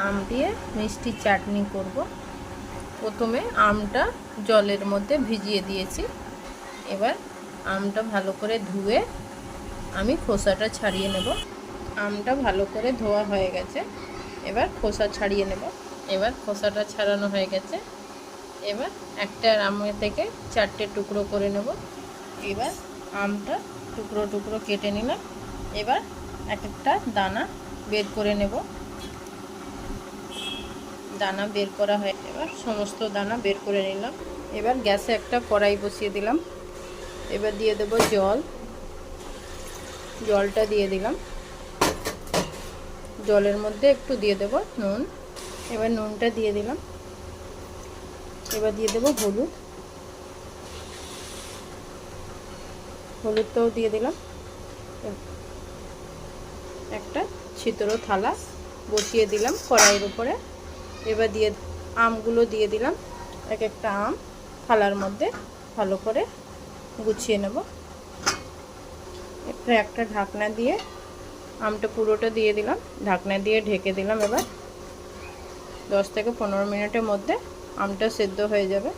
আম দিয়ে মিষ্টি চাটনি করব। প্রথমে আমটা জলের মধ্যে ভিজিয়ে দিয়েছি। এবার আমটা ভালো করে ধুয়ে আমি খোসাটা ছাড়িয়ে নেব। আমটা ভালো করে ধোয়া হয়ে গেছে। এবার খোসা ছাড়িয়ে নেব। এবার খোসাটা ছাড়ানো হয়ে গেছে। এবার একটা আমের থেকে চারটে টুকরো করে নেব। এবার আমটা টুকরো টুকরো কেটে নিলাম। এবার এক একটা দানা বের করে নেব। দানা বের করা হয়। এবার সমস্ত দানা বের করে নিলাম। এবার গ্যাসে একটা কড়াই বসিয়ে দিলাম। এবার দিয়ে দেব জল। জলটা দিয়ে দিলাম। জলের মধ্যে একটু দিয়ে দেব নুন। এবার নুনটা দিয়ে দিলাম। এবার দিয়ে দেব হলুদ। হলুদটাও দিয়ে দিলাম। একটা ছিদ্র থালা বসিয়ে দিলাম কড়াইয়ের উপরে। এবার দিয়ে আমগুলো দিয়ে দিলাম। এক একটা আম থালার মধ্যে ভালো করে গুছিয়ে নেব। এরপরে একটা ঢাকনা দিয়ে আমটা পুরোটা দিয়ে দিলাম। ঢাকনা দিয়ে ঢেকে দিলাম এবার। দশ থেকে পনেরো মিনিটের মধ্যে আমটা সেদ্ধ হয়ে যাবে।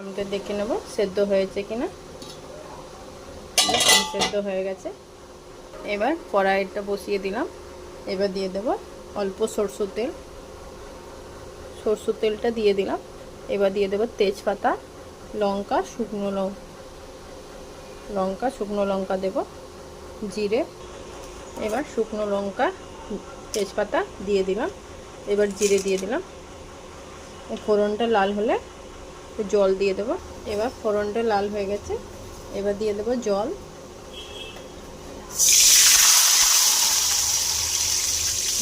আমটা দেখে নেব সেদ্ধ হয়েছে কিনা। আম সেদ্ধ হয়ে গেছে। এবার কড়াইটা বসিয়ে দিলাম। এবার দিয়ে দেব অল্প সরষের তেল। সরষের তেলটা দিয়ে দিলাম। এবার দিয়ে দেবো তেজপাতা, লঙ্কা, শুকনো লঙ্কা শুকনো লঙ্কা দেব, জিরে। এবার শুকনো লঙ্কা, তেজপাতা দিয়ে দিলাম। এবার জিরে দিয়ে দিলাম। ফোড়নটা লাল হলে জল দিয়ে দেবো। এবার ফোড়নটা লাল হয়ে গেছে। এবার দিয়ে দেবো জল।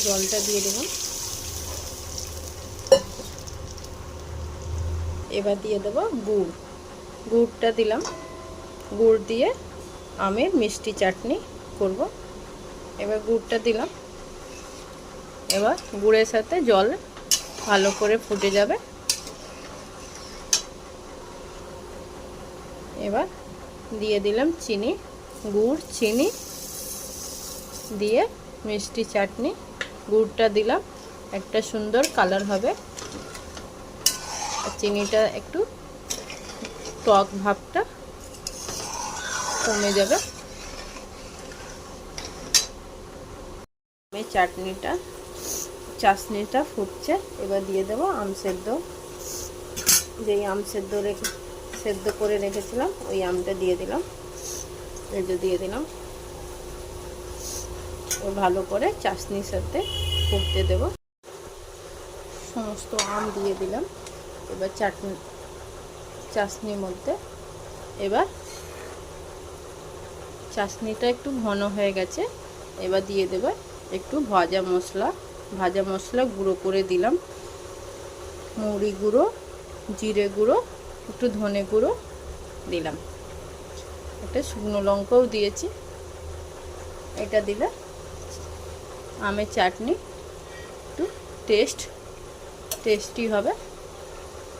জলটা দিয়ে দিলাম এবার দিয়ে দেব গুড়। গুড়টা দিলাম। গুড় দিয়ে আমের মিষ্টি চাটনি করব। এবার গুড়টা দিলাম। এবার গুড়ের সাথে জল ভালো করে ফুটে যাবে। এবার দিয়ে দিলাম চিনি, গুড়, চিনি দিয়ে মিষ্টি চাটনি। গুড়টা দিলাম। একটা সুন্দর কালার হবে। চিনিটা একটু টক ভাবটা কমে যাবে। আমি চাটনিটা চাশনিটা ফুটছে, এবার দিয়ে দেবো আম সেদ্ধ। যেই আম সেদ্ধ রেখে, সেদ্ধ করে রেখেছিলাম, ওই আমটা দিয়ে দিলাম যে দিয়ে দিলাম। ভালো করে চাশনির সাথে ফুটতে দেব। সমস্ত আম দিয়ে দিলাম। এবার চাটনি চাশনির মধ্যে। এবার চাশনিটা একটু ঘন হয়ে গেছে। এবার দিয়ে দেবে একটু ভাজা মশলা। ভাজা মশলা গুঁড়ো করে দিলাম। মুড়ি গুঁড়ো, জিরে গুঁড়ো, একটু ধনে গুঁড়ো দিলাম। একটা শুকনো লঙ্কাও দিয়েছি। এটা দিলে আমের চাটনি একটু টেস্ট, টেস্টি হবে।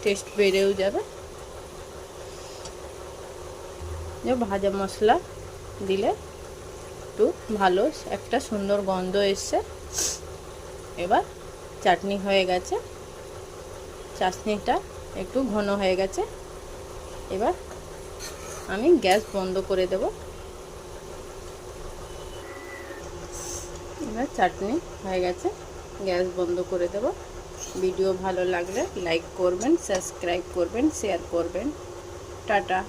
টেস্ট বেড়েও যাবে। ভাজা মশলা দিলে একটু ভালো, একটা সুন্দর গন্ধ এসছে। এবার চাটনি হয়ে গেছে। চাটনিটা একটু ঘন হয়ে গেছে। এবার আমি গ্যাস বন্ধ করে দেব। এবার চাটনি হয়ে গেছে। গ্যাস বন্ধ করে দেব। ভিডিও ভালো লাগলে লাইক করবেন সাবস্ক্রাইব করবেন শেয়ার করবেন। টাটা।